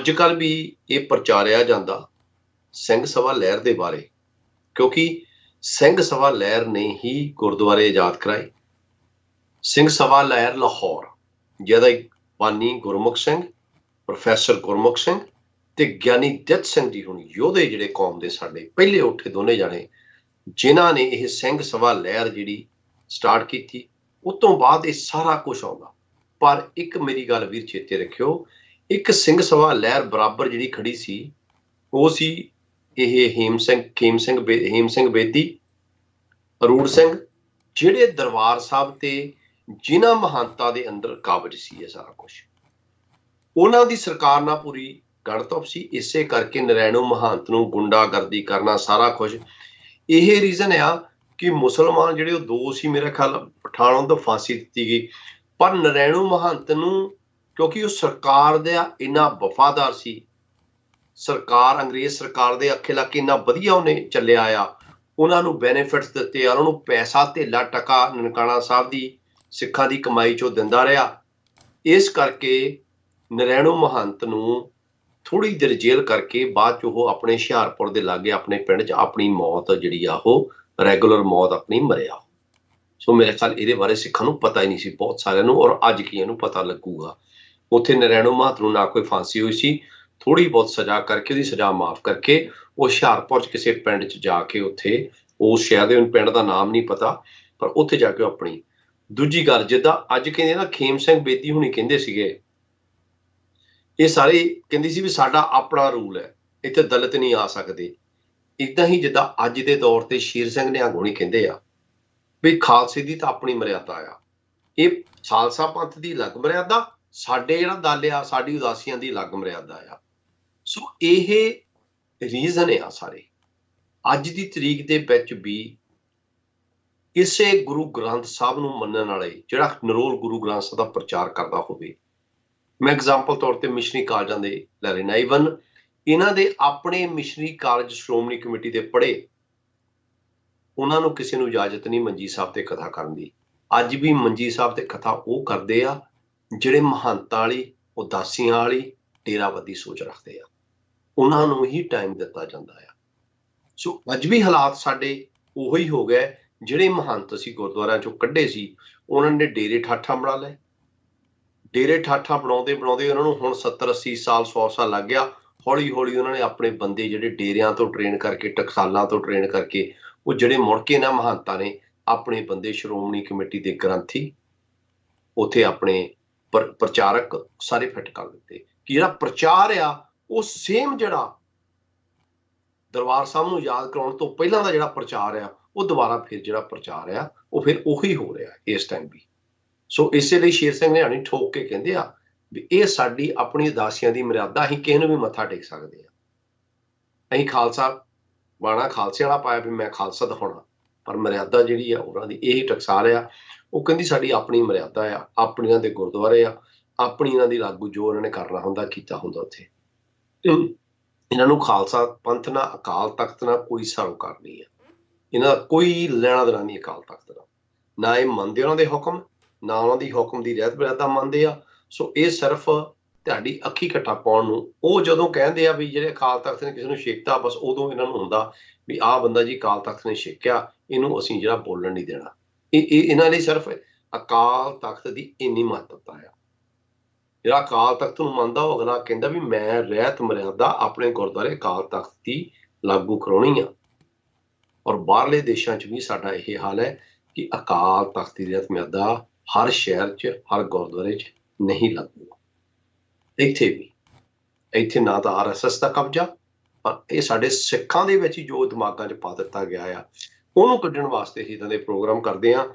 ਅੱਜ ਕੱਲ ਵੀ ਇਹ ਪ੍ਰਚਾਰਿਆ ਜਾਂਦਾ ਸਿੰਘ ਸਭਾ ਲਹਿਰ ਦੇ ਬਾਰੇ, ਕਿਉਂਕਿ ਸਿੰਘ ਸਭਾ ਲਹਿਰ ਨੇ ਹੀ ਗੁਰਦੁਆਰੇ ਆਜ਼ਾਦ ਕਰਾਏ। ਸਿੰਘ ਸਭਾ ਲਹਿਰ ਲਾਹੌਰ, ਜਿਹਦਾ ਬਾਨੀ ਗੁਰਮੁਖ ਸਿੰਘ, ਪ੍ਰੋਫੈਸਰ ਗੁਰਮੁਖ ਸਿੰਘ ਤੇ ਗਿਆਨੀ ਜੱਜ ਸਿੰਘ ਜੀ ਹੁਣ ਯੋਧੇ ਜਿਹੜੇ ਕੌਮ ਦੇ ਸਾਡੇ ਪਹਿਲੇ ਉੱਠੇ ਦੋਨੇ ਜਾਣੇ, ਜਿਨ੍ਹਾਂ ਨੇ ਇਹ ਸਿੰਘ ਸਭਾ ਲਹਿਰ ਜਿਹੜੀ ਸਟਾਰਟ ਕੀਤੀ, ਉਸ ਤੋਂ ਬਾਅਦ ਇਹ ਸਾਰਾ ਕੁਝ ਆਉਂਦਾ। ਪਰ ਇੱਕ ਮੇਰੀ ਗੱਲ ਵੀਰ ਚੇਤੇ ਰੱਖਿਓ ਇੱਕ ਸਿੰਘ ਸਭਾ ਲਹਿਰ ਬਰਾਬਰ ਜਿਹੜੀ ਖੜੀ ਸੀ, ਉਹ ਸੀ ਇਹ ਹੇਮ ਸਿੰਘ ਖੇਮ ਸਿੰਘ ਹੇਮ ਸਿੰਘ ਬੇਦੀ, ਅਰੂੜ ਸਿੰਘ, ਜਿਹੜੇ ਦਰਬਾਰ ਸਾਹਿਬ ਤੇ ਜਿਨ੍ਹਾਂ ਮਹੰਤਾ ਦੇ ਅੰਦਰ ਕਾਬਜ ਸੀ ਇਹ ਸਾਰਾ ਕੁਝ ਉਹਨਾਂ ਦੀ ਸਰਕਾਰ ਨਾਲ ਪੂਰੀ ਗਣਤਪ ਸੀ, ਇਸੇ ਕਰਕੇ ਨਰੈਣੋ ਮਹੰਤ ਨੂੰ ਗੁੰਡਾਗਰਦੀ ਕਰਨਾ ਸਾਰਾ ਕੁਝ ਇਹ ਰੀਜ਼ਨ ਆ ਕਿ ਮੁਸਲਮਾਨ ਜਿਹੜੇ ਉਹ ਦੋ ਸੀ ਮੇਰੇ ਖਿਆਲ, ਪਠਾਣੋਂ ਤੋਂ ਫਾਂਸੀ ਦਿੱਤੀ ਗਈ। ਪਰ ਨਰੈਣੋ ਮਹੰਤ ਨੂੰ ਕਿਉਂਕਿ ਉਹ ਸਰਕਾਰ ਦੇ ਇੰਨਾ ਵਫਾਦਾਰ ਸੀ। ਸਰਕਾਰ, ਅੰਗਰੇਜ਼ ਸਰਕਾਰ ਦੇ ਅੱਖੇ ਲਾ ਕੇ ਇੰਨਾ ਵਧੀਆ ਉਹਨੇ ਚੱਲਿਆ ਆ। ਉਹਨਾਂ ਨੂੰ ਬੈਨੀਫਿਟਸ ਦਿੱਤੇ ਆ, ਉਹਨਾਂ ਨੂੰ ਪੈਸਾ ਧੇਲਾ ਟਕਾ ਨਨਕਾਣਾ ਸਾਹਿਬ ਦੀ ਸਿੱਖਾਂ ਦੀ ਕਮਾਈ ਚੋਂ ਦਿੰਦਾ ਰਿਹਾ। ਇਸ ਕਰਕੇ ਨਰੈਣੋ ਮਹੰਤ ਨੂੰ ਥੋੜੀ ਦੇਰ ਜੇਲ੍ਹ ਕਰਕੇ ਬਾਅਦ ਚ ਉਹ ਆਪਣੇ ਹੁਸ਼ਿਆਰਪੁਰ ਦੇ ਲਾਗੇ ਆਪਣੇ ਪਿੰਡ 'ਚ ਆਪਣੀ ਮੌਤ ਜਿਹੜੀ ਆ, ਉਹ ਰੈਗੂਲਰ ਮੌਤ ਆਪਣੀ ਮਰਿਆ। ਸੋ ਮੇਰੇ ਖਿਆਲ ਇਹਦੇ ਬਾਰੇ ਸਿੱਖਾਂ ਨੂੰ ਪਤਾ ਹੀ ਨਹੀਂ ਸੀ, ਬਹੁਤ ਸਾਰਿਆਂ ਨੂੰ ਔਰ ਅੱਜ ਕੀ ਇਹਨੂੰ ਪਤਾ ਲੱਗੂਗਾ। ਉੱਥੇ ਨਰੈਣੋ ਮਹੰਤ ਨੂੰ ਨਾ ਕੋਈ ਫਾਂਸੀ ਹੋਈ ਸੀ। ਥੋੜੀ ਬਹੁਤ ਸਜ਼ਾ ਕਰਕੇ ਉਹਦੀ ਸਜ਼ਾ ਮਾਫ ਕਰਕੇ ਉਹ ਹੁਸ਼ਿਆਰਪੁਰ 'ਚ ਕਿਸੇ ਪਿੰਡ 'ਚ ਜਾ ਕੇ ਉੱਥੇ ਉਸ ਸ਼ਹਿਰ ਦੇ ਪਿੰਡ ਦਾ ਨਾਮ ਨਹੀਂ ਪਤਾ, ਪਰ ਉੱਥੇ ਜਾ ਕੇ ਆਪਣੀ ਦੂਜੀ ਗੱਲ, ਜਿੱਦਾਂ ਅੱਜ ਕਹਿੰਦੇ ਨਾ ਖੇਮ ਸਿੰਘ ਬੇਦੀ ਹੁਣੀ ਕਹਿੰਦੇ ਸੀਗੇ, ਇਹ ਸਾਰੇ ਕਹਿੰਦੀ ਸੀ ਵੀ ਸਾਡਾ ਆਪਣਾ ਰੂਲ ਹੈ, ਇੱਥੇ ਦਲਿਤ ਨਹੀਂ ਆ ਸਕਦੇ। ਇਦਾਂ ਹੀ ਜਿੱਦਾਂ ਅੱਜ ਦੇ ਦੌਰ ਤੇ ਸ਼ੀਰ ਸਿੰਘ ਨਿਹੰਗੋਣੀ ਕਹਿੰਦੇ ਆ ਵੀ ਖਾਲਸੇ ਦੀ ਤਾਂ ਆਪਣੀ ਮਰਿਆਦਾ ਆ। ਇਹ ਖਾਲਸਾ ਪੰਥ ਦੀ ਅਲੱਗ ਮਰਿਆਦਾ ਸਾਡੇ ਜਿਹੜਾ ਦਲ ਆ, ਸਾਡੀ ਉਦਾਸੀਆਂ ਦੀ ਅਲੱਗ ਮਰਿਆਦਾ ਆ। ਸੋ ਇਹ ਰੀਜ਼ਨ ਆ ਸਾਰੇ। ਅੱਜ ਦੀ ਤਰੀਕ ਦੇ ਵਿੱਚ ਵੀ ਕਿਸੇ ਗੁਰੂ ਗ੍ਰੰਥ ਸਾਹਿਬ ਨੂੰ ਮੰਨਣ ਵਾਲੇ, ਜਿਹੜਾ ਨਰੋਲ ਗੁਰੂ ਗ੍ਰੰਥ ਸਾਹਿਬ ਦਾ ਪ੍ਰਚਾਰ ਕਰਦਾ ਹੋਵੇ। ਮੈਂ ਐਗਜ਼ਾਮਪਲ ਤੌਰ ਤੇ ਮਿਸ਼ਨਰੀ ਕਾਲਜਾਂ ਦੇ ਲੈ ਲੈਣਾ। ਇਵਨ ਇਹਨਾਂ ਦੇ ਆਪਣੇ ਮਿਸ਼ਨਰੀ ਕਾਲਜ ਸ਼੍ਰੋਮਣੀ ਕਮੇਟੀ ਦੇ ਪੜ੍ਹੇ, ਉਹਨਾਂ ਨੂੰ ਕਿਸੇ ਨੂੰ ਇਜਾਜ਼ਤ ਨਹੀਂ ਮੰਜੀ ਸਾਹਿਬ ਤੇ ਕਥਾ ਕਰਨ ਦੀ। ਅੱਜ ਵੀ ਮੰਜੀ ਸਾਹਿਬ ਤੇ ਕਥਾ ਉਹ ਕਰਦੇ ਆ। ਜਿਹੜੇ ਮਹੰਤਾਂ ਵਾਲੀ, ਉਦਾਸੀਆਂ ਵਾਲੀ ਡੇਰਾਬੱਦੀ ਸੋਚ ਰੱਖਦੇ ਆ। ਉਹਨਾਂ ਨੂੰ ਹੀ ਟਾਈਮ ਦਿੱਤਾ ਜਾਂਦਾ ਆ। ਸੋ ਅੱਜ ਵੀ ਹਾਲਾਤ ਸਾਡੇ ਉਹੀ ਹੋ ਗਏ, ਜਿਹੜੇ ਮਹੰਤ ਸੀ ਗੁਰਦੁਆਰਿਆਂ ਚੋਂ ਕੱਢੇ ਸੀ, ਉਹਨਾਂ ਨੇ ਡੇਰੇ ਠਾਠਾ ਬਣਾ ਲਏ। ਡੇਰੇ ਠਾਠਾ ਬਣਾਉਂਦੇ ਬਣਾਉਂਦੇ ਉਹਨਾਂ ਨੂੰ ਹੁਣ 70 80 ਸਾਲ 100 ਸਾਲ ਲੱਗ ਗਿਆ। ਹੌਲੀ ਹੌਲੀ ਉਹਨਾਂ ਨੇ ਆਪਣੇ ਬੰਦੇ ਜਿਹੜੇ ਡੇਰਿਆਂ ਤੋਂ ਟ੍ਰੇਨ ਕਰਕੇ, ਟਕਸਾਲਾਂ ਤੋਂ ਟ੍ਰੇਨ ਕਰਕੇ, ਉਹ ਜਿਹੜੇ ਮੁੜ ਕੇ ਨਾ ਮਹੰਤਾਂ ਨੇ, ਆਪਣੇ ਬੰਦੇ ਸ਼੍ਰੋਮਣੀ ਕਮੇਟੀ ਦੇ ਗ੍ਰੰਥੀ, ਉਥੇ ਆਪਣੇ ਪ੍ਰਚਾਰਕ ਸਾਰੇ ਫਿੱਟ ਕਰ ਦਿੱਤੇ। ਕਿ ਜਿਹੜਾ ਪ੍ਰਚਾਰ ਆ, ਉਹ ਸੇਮ ਜਿਹੜਾ ਦਰਬਾਰ ਸਾਹਿਬ ਨੂੰ ਯਾਦ ਕਰਾਉਣ ਤੋਂ ਪਹਿਲਾਂ ਦਾ ਜਿਹੜਾ ਪ੍ਰਚਾਰ ਆ, ਉਹ ਦੁਬਾਰਾ ਫਿਰ ਜਿਹੜਾ ਪ੍ਰਚਾਰ ਆ, ਉਹ ਫਿਰ ਉਹੀ ਹੋ ਰਿਹਾ ਇਸ ਟਾਈਮ ਵੀ। ਸੋ ਇਸੇ ਲਈ ਸ਼ੇਰ ਸਿੰਘ ਨੇ ਹਣੀ ਠੋਕ ਕੇ ਕਹਿੰਦੇ ਆ ਵੀ ਇਹ ਸਾਡੀ ਆਪਣੀ ਉਦਾਸੀਆਂ ਦੀ ਮਰਿਆਦਾ, ਅਸੀਂ ਕਿਸੇ ਨੂੰ ਵੀ ਮੱਥਾ ਟੇਕ ਸਕਦੇ ਆ ਅਸੀਂ ਖਾਲਸਾ, ਬਾਣਾ ਖਾਲਸੇ ਵਾਲਾ ਪਾਇਆ ਵੀ ਮੈਂ ਖਾਲਸਾ ਦਿਖਾਉਣਾ, ਪਰ ਮਰਿਆਦਾ ਜਿਹੜੀ ਆ, ਉਹਨਾਂ ਦੀ ਇਹੀ ਟਕਸਾਲ ਆ। ਉਹ ਕਹਿੰਦੀ ਸਾਡੀ ਆਪਣੀ ਮਰਿਆਦਾ ਆ, ਆਪਣੀਆਂ ਦੇ ਗੁਰਦੁਆਰੇ ਆ, ਆਪਣੀ ਇਹਨਾਂ ਦੀ ਲਾਗੂ ਜੋ ਉਹਨਾਂ ਨੇ ਕਰਨਾ ਹੁੰਦਾ, ਕੀਤਾ ਹੁੰਦਾ ਉੱਥੇ। ਇਹਨਾਂ ਨੂੰ ਖਾਲਸਾ ਪੰਥ ਨਾਲ ਅਕਾਲ ਤਖਤ ਨਾਲ ਕੋਈ ਸਰੋਕਾਰ ਨਹੀਂ ਆ। ਇਹਨਾਂ ਦਾ ਕੋਈ ਲੈਣਾ ਦੇਣਾ ਨਹੀਂ ਅਕਾਲ ਤਖਤ ਨਾਲ ਨਾ ਇਹ ਮੰਨਦੇ ਉਹਨਾਂ ਦੇ ਹੁਕਮ, ਨਾ ਉਹਨਾਂ ਦੀ ਹੁਕਮ ਦੀ ਰਹਿਤ ਬਰਾਦਾ ਮੰਨਦੇ ਆ। ਸੋ ਇਹ ਸਿਰਫ ਤੁਹਾਡੀ ਅੱਖੀ ਘਟਾ ਪਾਉਣ ਨੂੰ, ਉਹ ਜਦੋਂ ਕਹਿੰਦੇ ਆ ਵੀ ਜਿਹੜੇ ਅਕਾਲ ਤਖਤ ਨੇ ਕਿਸੇ ਨੂੰ ਛੇਕਤਾ, ਬਸ ਉਦੋਂ ਇਹਨਾਂ ਨੂੰ ਹੁੰਦਾ ਵੀ ਆਹ ਬੰਦਾ ਜੀ ਅਕਾਲ ਤਖਤ ਨੇ ਛੇਕਿਆ, ਇਹਨੂੰ ਅਸੀਂ ਜਿਹੜਾ ਬੋਲਣ ਨਹੀਂ ਦੇਣਾ। ਇਹ ਇਹਨਾਂ ਲਈ ਸਿਰਫ ਅਕਾਲ ਤਖਤ ਦੀ ਇੰਨੀ ਮਹੱਤਤਾ ਆ। ਜਿਹੜਾ ਅਕਾਲ ਤਖਤ ਨੂੰ ਮੰਨਦਾ, ਉਹ ਅਗਲਾ ਕਹਿੰਦਾ ਵੀ ਮੈਂ ਰਹਿਤ ਮਰਿਆਦਾ ਆਪਣੇ ਗੁਰਦੁਆਰੇ ਅਕਾਲ ਤਖਤ ਦੀ ਲਾਗੂ ਕਰਾਉਣੀ ਆ। ਔਰ ਬਾਹਰਲੇ ਦੇਸ਼ਾਂ 'ਚ ਵੀ ਸਾਡਾ ਇਹ ਹਾਲ ਹੈ ਕਿ ਅਕਾਲ ਤਖਤ ਦੀ ਰਹਿਤ ਮਰਿਆਦਾ ਹਰ ਸ਼ਹਿਰ 'ਚ, ਹਰ ਗੁਰਦੁਆਰੇ 'ਚ ਨਹੀਂ ਲਾਗੂ। ਇੱਥੇ ਵੀ, ਇੱਥੇ ਨਾ ਤਾਂ ਆਰਐਸਐਸ ਦਾ ਕਬਜ਼ਾ, ਪਰ ਇਹ ਸਾਡੇ ਸਿੱਖਾਂ ਦੇ ਵਿੱਚ ਜੋ ਦਿਮਾਗਾਂ 'ਚ ਪਾ ਦਿੱਤਾ ਗਿਆ ਆ ਉਹਨੂੰ ਕੱਢਣ ਵਾਸਤੇ ਹੀ ਇਦਾਂ ਦੇ ਪ੍ਰੋਗਰਾਮ ਕਰਦੇ ਆ